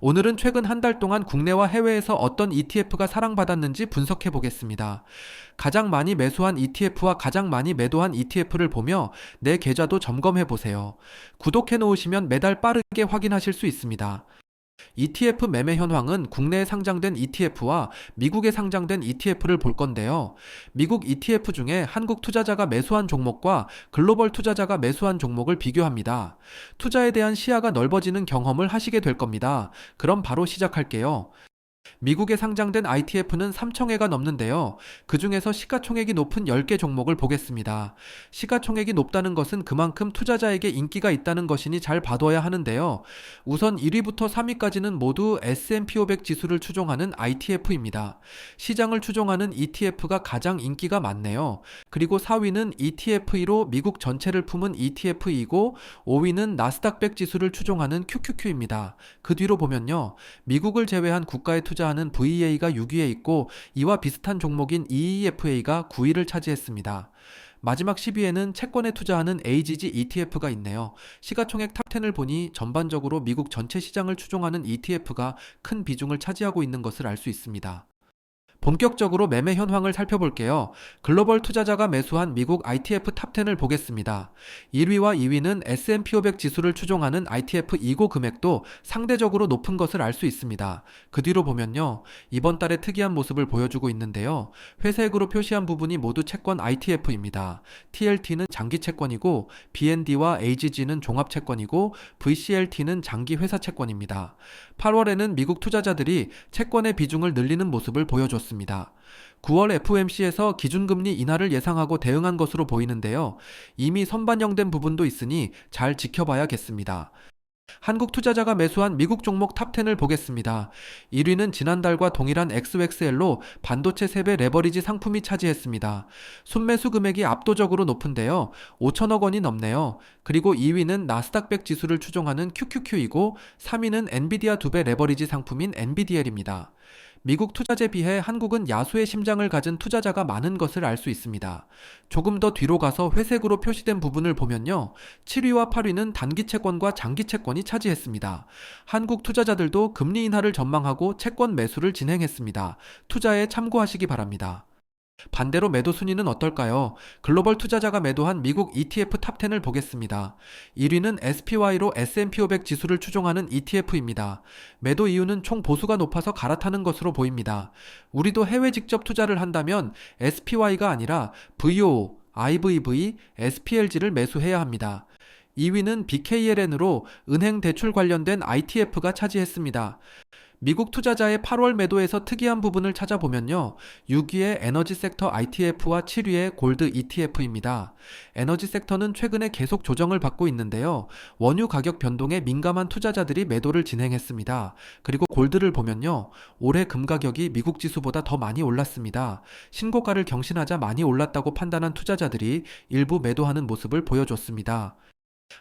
오늘은 최근 한 달 동안 국내와 해외에서 어떤 ETF가 사랑받았는지 분석해 보겠습니다. 가장 많이 매수한 ETF와 가장 많이 매도한 ETF를 보며 내 계좌도 점검해 보세요. 구독해 놓으시면 매달 빠르게 확인하실 수 있습니다. ETF 매매 현황은 국내에 상장된 ETF와 미국에 상장된 ETF를 볼 건데요. 미국 ETF 중에 한국 투자자가 매수한 종목과 글로벌 투자자가 매수한 종목을 비교합니다. 투자에 대한 시야가 넓어지는 경험을 하시게 될 겁니다. 그럼 바로 시작할게요. 미국에 상장된 ITF는 3천회가 넘는데요. 그 중에서 시가총액이 높은 10개 종목을 보겠습니다. 시가총액이 높다는 것은 그만큼 투자자에게 인기가 있다는 것이니 잘 봐둬야 하는데요. 우선 1위부터 3위까지는 모두 S&P 500 지수를 추종하는 ITF입니다. 시장을 추종하는 ETF가 가장 인기가 많네요. 그리고 4위는 ETF1로 미국 전체를 품은 ETF이고 5위는 나스닥 100 지수를 추종하는 QQQ입니다. 그 뒤로 보면요. 미국을 제외한 국가에 투자 하는 VA가 6위에 있고 이와 비슷한 종목인 EEFA가 9위를 차지했습니다. 마지막 10위에는 채권에 투자하는 AGG ETF가 있네요. 시가총액 탑10을 보니 전반적으로 미국 전체 시장을 추종하는 ETF가 큰 비중을 차지하고 있는 것을 알 수 있습니다. 본격적으로 매매 현황을 살펴볼게요. 글로벌 투자자가 매수한 미국 ITF 탑10을 보겠습니다. 1위와 2위는 S&P 500 지수를 추종하는 ITF 이고 금액도 상대적으로 높은 것을 알 수 있습니다. 그 뒤로 보면요. 이번 달에 특이한 모습을 보여주고 있는데요. 회색으로 표시한 부분이 모두 채권 ITF입니다. TLT는 장기 채권이고 BND와 AGG는 종합 채권이고 VCLT는 장기 회사 채권입니다. 8월에는 미국 투자자들이 채권의 비중을 늘리는 모습을 보여줬습니다. 9월 FOMC에서 기준금리 인하를 예상하고 대응한 것으로 보이는데요. 이미 선반영된 부분도 있으니 잘 지켜봐야겠습니다. 한국 투자자가 매수한 미국 종목 탑10을 보겠습니다. 1위는 지난달과 동일한 XXL로 반도체 3배 레버리지 상품이 차지했습니다. 순매수 금액이 압도적으로 높은데요. 5천억 원이 넘네요. 그리고 2위는 나스닥 100 지수를 추종하는 QQQ이고 3위는 엔비디아 2배 레버리지 상품인 NBDL입니다. 미국 투자재에 비해 한국은 야수의 심장을 가진 투자자가 많은 것을 알 수 있습니다. 조금 더 뒤로 가서 회색으로 표시된 부분을 보면요. 7위와 8위는 단기 채권과 장기 채권이 차지했습니다. 한국 투자자들도 금리 인하를 전망하고 채권 매수를 진행했습니다. 투자에 참고하시기 바랍니다. 반대로 매도 순위는 어떨까요? 글로벌 투자자가 매도한 미국 ETF 탑10을 보겠습니다. 1위는 SPY로 S&P 500 지수를 추종하는 ETF입니다. 매도 이유는 총 보수가 높아서 갈아타는 것으로 보입니다. 우리도 해외 직접 투자를 한다면 SPY가 아니라 VO, IVV, SPLG를 매수해야 합니다. 2위는 BKLN으로 은행 대출 관련된 ITF가 차지했습니다. 미국 투자자의 8월 매도에서 특이한 부분을 찾아보면요. 6위의 에너지 섹터 ITF와 7위의 골드 ETF입니다. 에너지 섹터는 최근에 계속 조정을 받고 있는데요. 원유 가격 변동에 민감한 투자자들이 매도를 진행했습니다. 그리고 골드를 보면요. 올해 금 가격이 미국 지수보다 더 많이 올랐습니다. 신고가를 경신하자 많이 올랐다고 판단한 투자자들이 일부 매도하는 모습을 보여줬습니다.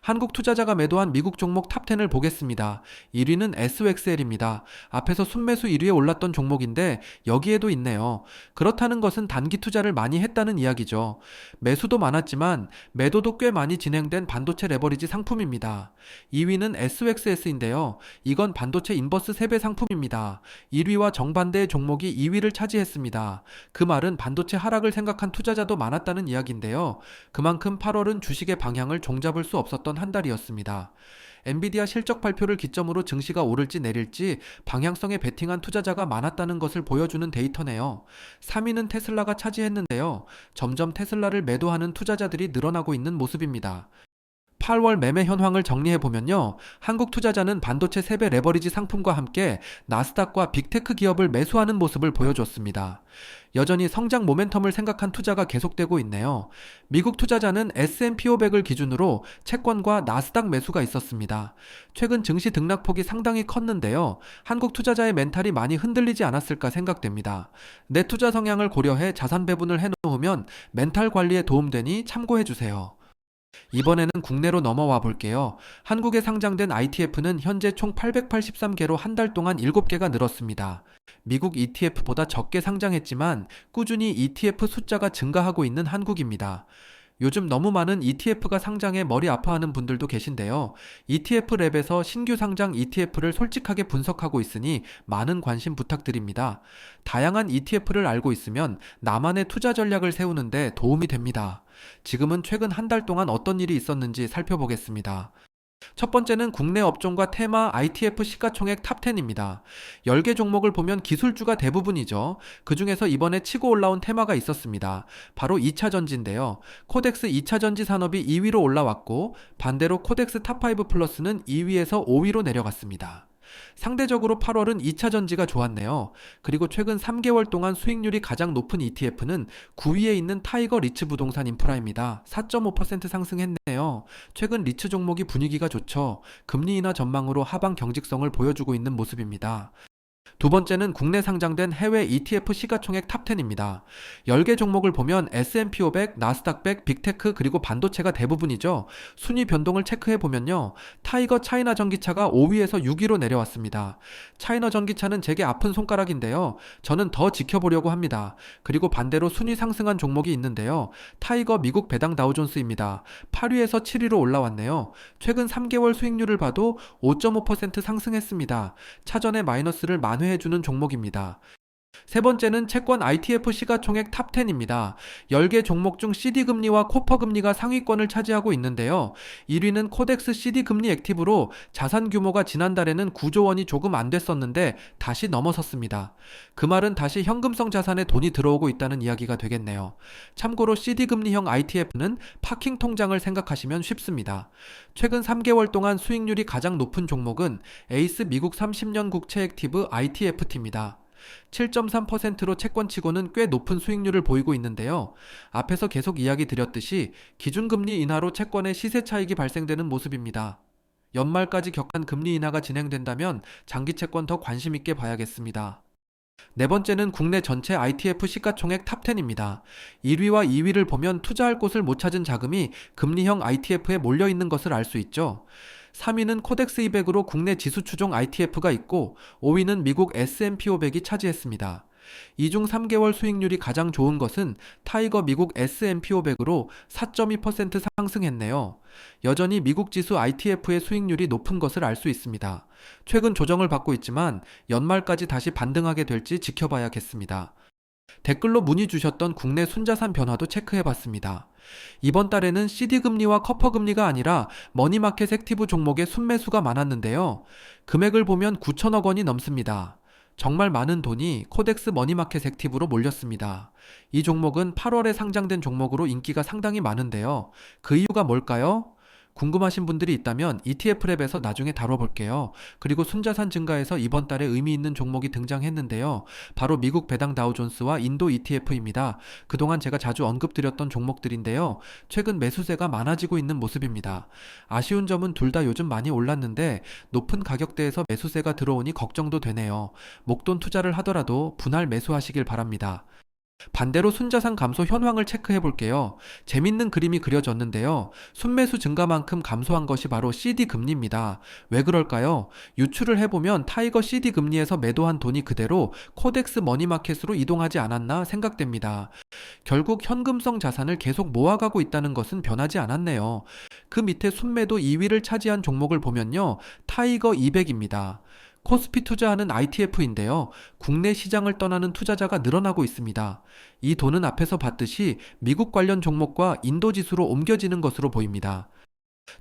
한국 투자자가 매도한 미국 종목 탑10을 보겠습니다. 1위는 SXL입니다. 앞에서 순매수 1위에 올랐던 종목인데 여기에도 있네요. 그렇다는 것은 단기 투자를 많이 했다는 이야기죠. 매수도 많았지만 매도도 꽤 많이 진행된 반도체 레버리지 상품입니다. 2위는 SXS인데요. 이건 반도체 인버스 3배 상품입니다. 1위와 정반대의 종목이 2위를 차지했습니다. 그 말은 반도체 하락을 생각한 투자자도 많았다는 이야기인데요. 그만큼 8월은 주식의 방향을 종잡을 수 없었던 있었던 한 달이었습니다. 엔비디아 실적 발표를 기점으로 증시가 오를지 내릴지 방향성에 베팅한 투자자가 많았다는 것을 보여주는 데이터네요. 3위는 테슬라가 차지했는데요. 점점 테슬라를 매도하는 투자자들이 늘어나고 있는 모습입니다. 8월 매매 현황을 정리해 보면요. 한국 투자자는 반도체 3배 레버리지 상품과 함께 나스닥과 빅테크 기업을 매수하는 모습을 보여줬습니다. 여전히 성장 모멘텀을 생각한 투자가 계속되고 있네요. 미국 투자자는 S&P 500을 기준으로 채권과 나스닥 매수가 있었습니다. 최근 증시 등락폭이 상당히 컸는데요. 한국 투자자의 멘탈이 많이 흔들리지 않았을까 생각됩니다. 내 투자 성향을 고려해 자산 배분을 해놓으면 멘탈 관리에 도움되니 참고해 주세요. 이번에는 국내로 넘어와 볼게요. 한국에 상장된 ITF는 현재 총 883개로 한 달 동안 7개가 늘었습니다. 미국 ETF보다 적게 상장했지만 꾸준히 ETF 숫자가 증가하고 있는 한국입니다. 요즘 너무 많은 ETF가 상장해 머리 아파하는 분들도 계신데요. ETF 랩에서 신규 상장 ETF를 솔직하게 분석하고 있으니 많은 관심 부탁드립니다. 다양한 ETF를 알고 있으면 나만의 투자 전략을 세우는데 도움이 됩니다. 지금은 최근 한 달 동안 어떤 일이 있었는지 살펴보겠습니다. 첫 번째는 국내 업종과 테마 ITF 시가총액 탑10입니다. 10개 종목을 보면 기술주가 대부분이죠. 그 중에서 이번에 치고 올라온 테마가 있었습니다. 바로 2차 전지인데요. 코덱스 2차 전지 산업이 2위로 올라왔고 반대로 코덱스 탑5 플러스는 2위에서 5위로 내려갔습니다. 상대적으로 8월은 2차 전지가 좋았네요. 그리고 최근 3개월 동안 수익률이 가장 높은 ETF는 9위에 있는 타이거 리츠 부동산 인프라입니다. 4.5% 상승했네요. 최근 리츠 종목이 분위기가 좋죠. 금리 인하 전망으로 하방 경직성을 보여주고 있는 모습입니다. 두 번째는 국내 상장된 해외 ETF 시가총액 탑10입니다. 10개 종목을 보면 S&P 500, 나스닥 100, 빅테크 그리고 반도체가 대부분이죠. 순위 변동을 체크해 보면요. 타이거 차이나 전기차가 5위에서 6위로 내려왔습니다. 차이나 전기차는 제게 아픈 손가락인데요. 저는 더 지켜보려고 합니다. 그리고 반대로 순위 상승한 종목이 있는데요. 타이거 미국 배당 다우존스입니다. 8위에서 7위로 올라왔네요. 최근 3개월 수익률을 봐도 5.5% 상승했습니다. 차전의 마이너스를 만회해주는 종목입니다. 세 번째는 채권 ITF 시가총액 탑10입니다. 10개 종목 중 CD금리와 코퍼 금리가 상위권을 차지하고 있는데요. 1위는 코덱스 CD금리 액티브로 자산 규모가 지난달에는 9조 원이 조금 안 됐었는데 다시 넘어섰습니다. 그 말은 다시 현금성 자산에 돈이 들어오고 있다는 이야기가 되겠네요. 참고로 CD금리형 ITF는 파킹 통장을 생각하시면 쉽습니다. 최근 3개월 동안 수익률이 가장 높은 종목은 에이스 미국 30년 국채 액티브 ITFT입니다. 7.3%로 채권치고는 꽤 높은 수익률을 보이고 있는데요. 앞에서 계속 이야기 드렸듯이 기준금리 인하로 채권의 시세 차익이 발생되는 모습입니다. 연말까지 격한 금리 인하가 진행된다면 장기 채권 더 관심 있게 봐야겠습니다. 네 번째는 국내 전체 ITF 시가총액 탑10입니다. 1위와 2위를 보면 투자할 곳을 못 찾은 자금이 금리형 ITF에 몰려 있는 것을 알 수 있죠. 3위는 코덱스 200으로 국내 지수 추종 ITF가 있고 5위는 미국 S&P 500이 차지했습니다. 이중 3개월 수익률이 가장 좋은 것은 타이거 미국 S&P 500으로 4.2% 상승했네요. 여전히 미국 지수 ITF의 수익률이 높은 것을 알 수 있습니다. 최근 조정을 받고 있지만 연말까지 다시 반등하게 될지 지켜봐야겠습니다. 댓글로 문의 주셨던 국내 순자산 변화도 체크해 봤습니다. 이번 달에는 CD금리와 커퍼 금리가 아니라 머니마켓 액티브 종목의 순매수가 많았는데요. 금액을 보면 9천억 원이 넘습니다. 정말 많은 돈이 코덱스 머니마켓 액티브로 몰렸습니다. 이 종목은 8월에 상장된 종목으로 인기가 상당히 많은데요. 그 이유가 뭘까요? 궁금하신 분들이 있다면 ETF 랩에서 나중에 다뤄볼게요. 그리고 순자산 증가에서 이번 달에 의미 있는 종목이 등장했는데요. 바로 미국 배당 다우존스와 인도 ETF입니다. 그동안 제가 자주 언급드렸던 종목들인데요. 최근 매수세가 많아지고 있는 모습입니다. 아쉬운 점은 둘 다 요즘 많이 올랐는데 높은 가격대에서 매수세가 들어오니 걱정도 되네요. 목돈 투자를 하더라도 분할 매수하시길 바랍니다. 반대로 순자산 감소 현황을 체크해 볼게요. 재밌는 그림이 그려졌는데요. 순매수 증가만큼 감소한 것이 바로 CD 금리입니다. 왜 그럴까요? 유출을 해보면 타이거 CD 금리에서 매도한 돈이 그대로 코덱스 머니마켓으로 이동하지 않았나 생각됩니다. 결국 현금성 자산을 계속 모아가고 있다는 것은 변하지 않았네요. 그 밑에 순매도 2위를 차지한 종목을 보면요. 타이거 200입니다. 코스피 투자하는 ITF인데요. 국내 시장을 떠나는 투자자가 늘어나고 있습니다. 이 돈은 앞에서 봤듯이 미국 관련 종목과 인도 지수로 옮겨지는 것으로 보입니다.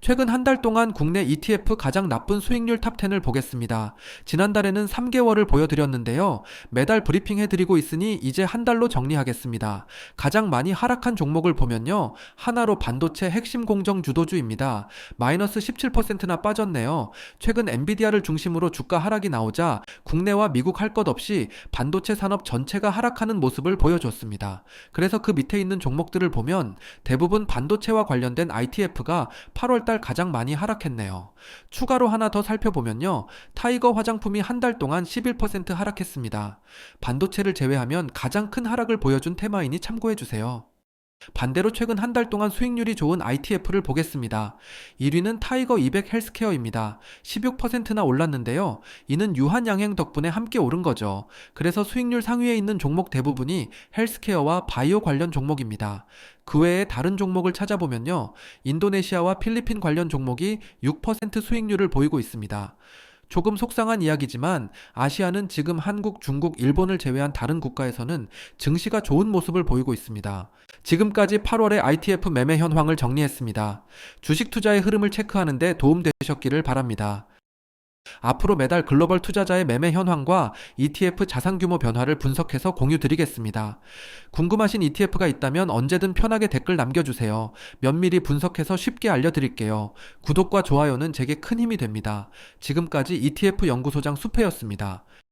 최근 한 달 동안 국내 ETF 가장 나쁜 수익률 탑10을 보겠습니다. 지난달에는 3개월을 보여드렸는데요. 매달 브리핑 해드리고 있으니 이제 한 달로 정리하겠습니다. 가장 많이 하락한 종목을 보면요. 하나로 반도체 핵심 공정 주도주입니다. 마이너스 17%나 빠졌네요. 최근 엔비디아를 중심으로 주가 하락이 나오자 국내와 미국 할 것 없이 반도체 산업 전체가 하락하는 모습을 보여줬습니다. 그래서 그 밑에 있는 종목들을 보면 대부분 반도체와 관련된 ITF가 8월 8월 달 가장 많이 하락했네요. 추가로 하나 더 살펴보면요. 타이거 화장품이 한 달 동안 11% 하락했습니다. 반도체를 제외하면 가장 큰 하락을 보여준 테마이니 참고해주세요. 반대로 최근 한 달 동안 수익률이 좋은 ITF를 보겠습니다. 1위는 타이거 200 헬스케어입니다. 16%나 올랐는데요. 이는 유한 양행 덕분에 함께 오른 거죠. 그래서 수익률 상위에 있는 종목 대부분이 헬스케어와 바이오 관련 종목입니다. 그 외에 다른 종목을 찾아보면요. 인도네시아와 필리핀 관련 종목이 6% 수익률을 보이고 있습니다. 조금 속상한 이야기지만 아시아는 지금 한국, 중국, 일본을 제외한 다른 국가에서는 증시가 좋은 모습을 보이고 있습니다. 지금까지 8월의 ITF 매매 현황을 정리했습니다. 주식 투자의 흐름을 체크하는데 도움되셨기를 바랍니다. 앞으로 매달 글로벌 투자자의 매매 현황과 ETF 자산 규모 변화를 분석해서 공유 드리겠습니다. 궁금하신 ETF가 있다면 언제든 편하게 댓글 남겨주세요. 면밀히 분석해서 쉽게 알려드릴게요. 구독과 좋아요는 제게 큰 힘이 됩니다. 지금까지 ETF 연구소장 수페였습니다.